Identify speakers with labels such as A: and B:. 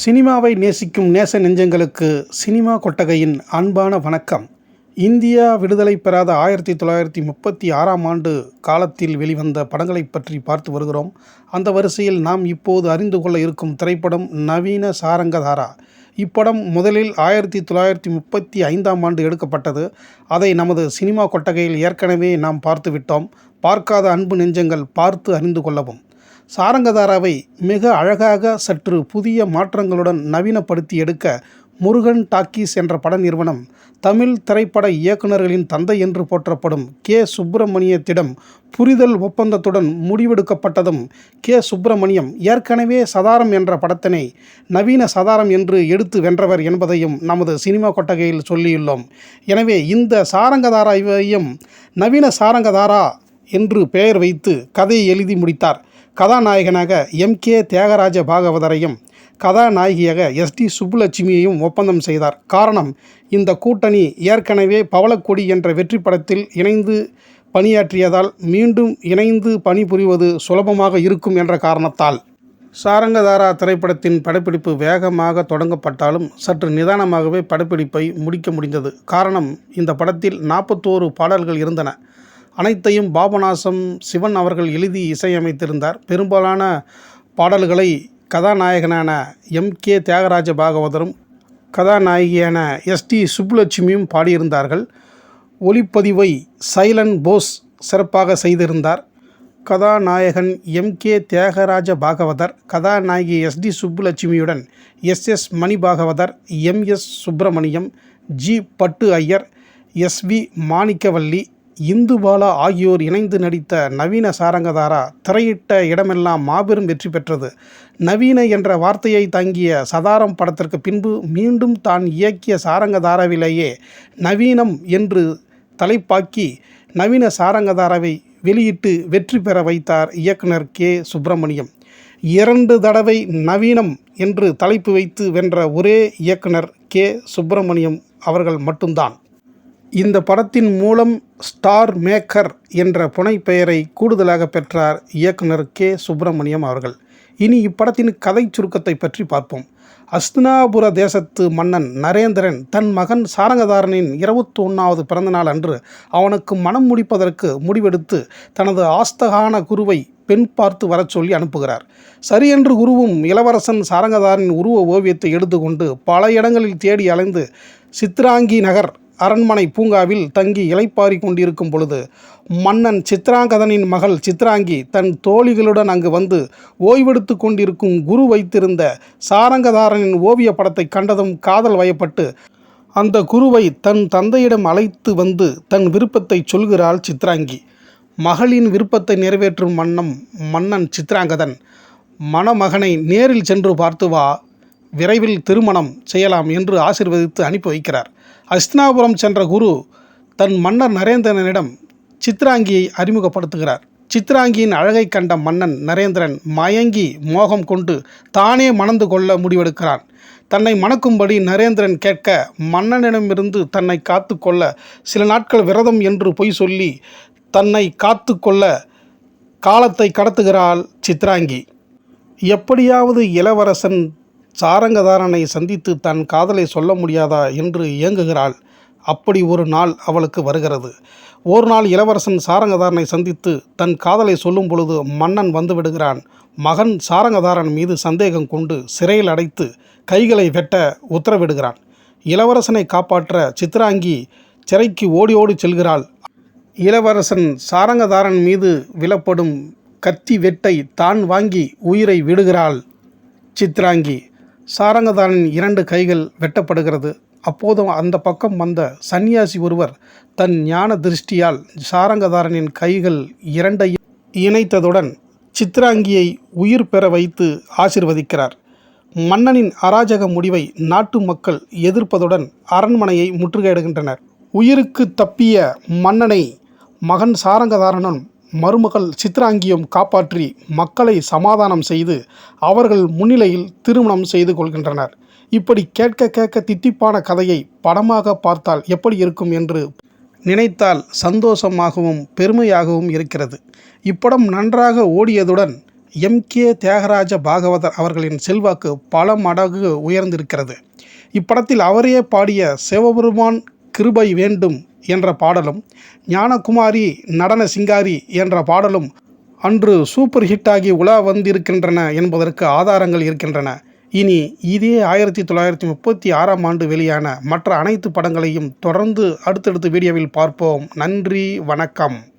A: சினிமாவை நேசிக்கும் நேச நெஞ்சங்களுக்கு சினிமா கொட்டகையின் அன்பான வணக்கம். இந்தியா விடுதலை பெறாத ஆயிரத்தி தொள்ளாயிரத்தி முப்பத்தி ஆறாம் ஆண்டு காலத்தில் வெளிவந்த படங்களை பற்றி பார்த்து வருகிறோம். அந்த வரிசையில் நாம் இப்போது அறிந்து கொள்ள இருக்கும் திரைப்படம் நவீன சாரங்கதாரா. இப்படம் முதலில் ஆயிரத்தி தொள்ளாயிரத்தி முப்பத்தி ஐந்தாம் ஆண்டு எடுக்கப்பட்டது. அதை நமது சினிமா கொட்டகையில் ஏற்கனவே நாம் பார்த்துவிட்டோம். பார்க்காத அன்பு நெஞ்சங்கள் பார்த்து அறிந்து கொள்ளவும். சாரங்கதாராவை மிக அழகாக சற்று புதிய மாற்றங்களுடன் நவீனப்படுத்தி எடுக்க முருகன் டாக்கீஸ் என்ற பட நிறுவனம் தமிழ் திரைப்பட இயக்குநர்களின் தந்தை என்று போற்றப்படும் கே. சுப்பிரமணியத்திடம் புரிதல் ஒப்பந்தத்துடன் முடிவெடுக்கப்பட்டதும் கே. சுப்பிரமணியம் ஏற்கனவே சதாரம் என்ற படத்தினை நவீன சதாரம் என்று எடுத்து வென்றவர் என்பதையும் நமது சினிமா கொட்டகையில் சொல்லியுள்ளோம். எனவே இந்த சாரங்கதாராவையும் நவீன சாரங்கதாரா என்று பெயர் வைத்து கதையை எழுதி முடித்தார். கதாநாயகனாக எம். கே. தியாகராஜ பாகவதரையும் கதாநாயகியாக எஸ். டி. சுப்புலட்சுமியையும் ஒப்பந்தம் செய்தார். காரணம் இந்த கூட்டணி ஏற்கனவே பவளக்கொடி என்ற வெற்றி படத்தில் இணைந்து பணியாற்றியதால் மீண்டும் இணைந்து பணிபுரிவது சுலபமாக இருக்கும் என்ற காரணத்தால். சாரங்கதாரா திரைப்படத்தின் படப்பிடிப்பு வேகமாக தொடங்கப்பட்டாலும் சற்று நிதானமாகவே படப்பிடிப்பை முடிக்க முடிந்தது. காரணம் இந்த படத்தில் நாற்பத்தோரு பாடல்கள் இருந்தன. அனைத்தையும் பாபநாசம் சிவன் அவர்கள் எழுதி இசையமைத்திருந்தார். பெரும்பாலான பாடல்களை கதாநாயகனான எம். கே. தியாகராஜ பாகவதரும் கதாநாயகியான எஸ்டி சுப்புலட்சுமியும் பாடியிருந்தார்கள். ஒளிப்பதிவை சைலன் போஸ் சிறப்பாக செய்திருந்தார். கதாநாயகன் எம். கே. தியாகராஜ பாகவதர் கதாநாயகி S. D. சுப்புலட்சுமியுடன் S. S. Mani Bhagavathar M. S. Subramaniam G. Pattu Iyer S. V. Manikkavalli Indubala ஆகியோர் இணைந்து நடித்த நவீன சாரங்கதாரா திரையிட்ட இடமெல்லாம் மாபெரும் வெற்றி பெற்றது. நவீன என்ற வார்த்தையை தங்கிய சதாரம் படத்திற்கு பின்பு மீண்டும் தான் இயக்கிய சாரங்கதாராவிலேயே நவீனம் என்று தலைப்பாக்கி நவீன சாரங்கதாராவை வெளியிட்டு வெற்றி பெற வைத்தார் இயக்குனர் கே. சுப்பிரமணியம். இரண்டு தடவை நவீனம் என்று தலைப்பு வைத்து வென்ற ஒரே இயக்குனர் கே. சுப்பிரமணியம் அவர்கள் மட்டும்தான். இந்த படத்தின் மூலம் ஸ்டார் மேக்கர் என்ற புனைப்பெயரை கூடுதலாக பெற்றார் இயக்குனர் கே. சுப்பிரமணியம் அவர்கள். இனி இப்படத்தின் கதை சுருக்கத்தை பற்றி பார்ப்போம். அஸ்தினாபுர தேசத்து மன்னன் நரேந்திரன் தன் மகன் சாரங்கதாரனின் இருபத்தி ஒன்றாவது பிறந்தநாள் அன்று அவனுக்கு மனம் முடிப்பதற்கு முடிவெடுத்து தனது ஆஸ்தகான குருவை பெண் பார்த்து வரச் சொல்லி அனுப்புகிறார். சரியென்று குருவும் இளவரசன் சாரங்கதாரின் உருவ ஓவியத்தை எடுத்துக்கொண்டு பல இடங்களில் தேடி அலைந்து சித்ராங்கி நகர் அரண்மனை பூங்காவில் தங்கி இலைப்பாரி கொண்டிருக்கும் பொழுது மன்னன் சித்ராங்கதனின் மகள் சித்ராங்கி தன் தோழிகளுடன் அங்கு வந்து ஓய்வெடுத்து கொண்டிருக்கும் குரு வைத்திருந்த சாரங்கதாரனின் ஓவிய படத்தை கண்டதும் காதல் வயப்பட்டு அந்த குருவை தன் தந்தையிடம் அழைத்து வந்து தன் விருப்பத்தை சொல்கிறாள் சித்ராங்கி. மகளின் விருப்பத்தை நிறைவேற்றும் மன்னம் மன்னன் சித்ராங்கதன் மணமகனை நேரில் சென்று பார்த்து வா விரைவில் திருமணம் செய்யலாம் என்று ஆசிர்வதித்து அனுப்பி வைக்கிறார். அஸ்தினாபுரம் சென்ற குரு தன் மன்னர் நரேந்திரனிடம் சித்ராங்கியை அறிமுகப்படுத்துகிறார். சித்ராங்கியின் அழகை கண்ட மன்னன் நரேந்திரன் மயங்கி மோகம் கொண்டு தானே மணந்து கொள்ள முடிவெடுக்கிறான். தன்னை மணக்கும்படி நரேந்திரன் கேட்க மன்னனிடமிருந்து தன்னை காத்து கொள்ள சில நாட்கள் விரதம் என்று பொய் சொல்லி தன்னை காத்து கொள்ள காலத்தை கடத்துகிறாள் சித்ராங்கி. எப்படியாவது இளவரசன் சாரங்கதாரனை சந்தித்து தன் காதலை சொல்ல முடியாதா என்று இயங்குகிறாள் அப்படி ஒரு நாள் அவளுக்கு வருகிறது. ஒரு நாள் இளவரசன் சாரங்கதாரனை சந்தித்து தன் காதலை சொல்லும் பொழுது மன்னன் வந்து விடுகிறான். மகன் சாரங்கதாரன் மீது சந்தேகம் கொண்டு சிறையில் அடைத்து கைகளை வெட்ட உத்தரவிடுகிறான். இளவரசனை காப்பாற்ற சித்ராங்கி சிறைக்கு ஓடி ஓடி செல்கிறாள். இளவரசன் சாரங்கதாரன் மீது விழப்படும் கத்தி வெட்டை தான் வாங்கி உயிரை விடுகிறாள் சித்ராங்கி. சாரங்கதானின் இரண்டு கைகள் வெட்டப்படுகிறது. அப்போதும் அந்த பக்கம் வந்த சன்னியாசி ஒருவர் தன் ஞான திருஷ்டியால் சாரங்கதாரனின் கைகள் இரண்டையும் இணைத்ததுடன் சித்ராங்கியை உயிர் பெற வைத்து ஆசிர்வதிக்கிறார். மன்னனின் அராஜக முடிவை நாட்டு மக்கள் எதிர்ப்பதுடன் அரண்மனையை முற்றுகையிடுகின்றனர். உயிருக்கு தப்பிய மன்னனை மகன் சாரங்கதாரனும் மருமகள் சித்ராங்கியும் காப்பாற்றி மக்களை சமாதானம் செய்து அவர்கள் முன்னிலையில் திருமணம் செய்து கொள்கின்றனர். இப்படி கேட்க கேட்க தித்திப்பான கதையை படமாக பார்த்தால் எப்படி இருக்கும் என்று நினைத்தால் சந்தோஷமாகவும் பெருமையாகவும் இருக்கிறது. இப்படம் நன்றாக ஓடியதுடன் எம்கே தியாகராஜ பாகவதர் அவர்களின் செல்வாக்கு பல மடங்கு உயர்ந்திருக்கிறது. இப்படத்தில் அவரே பாடிய சிவபெருமான் கிருபை வேண்டும் என்ற பாடலும் ஞானகுமாரி நடன சிங்காரி என்ற பாடலும் அன்று சூப்பர் ஹிட்டாகி உலா வந்திருக்கின்றன என்பதற்கு ஆதாரங்கள் இருக்கின்றன. இனி இதே ஆயிரத்தி தொள்ளாயிரத்தி முப்பத்தி ஆறாம் ஆண்டு வெளியான மற்ற அனைத்து படங்களையும் தொடர்ந்து அடுத்தடுத்த வீடியோவில் பார்ப்போம். நன்றி வணக்கம்.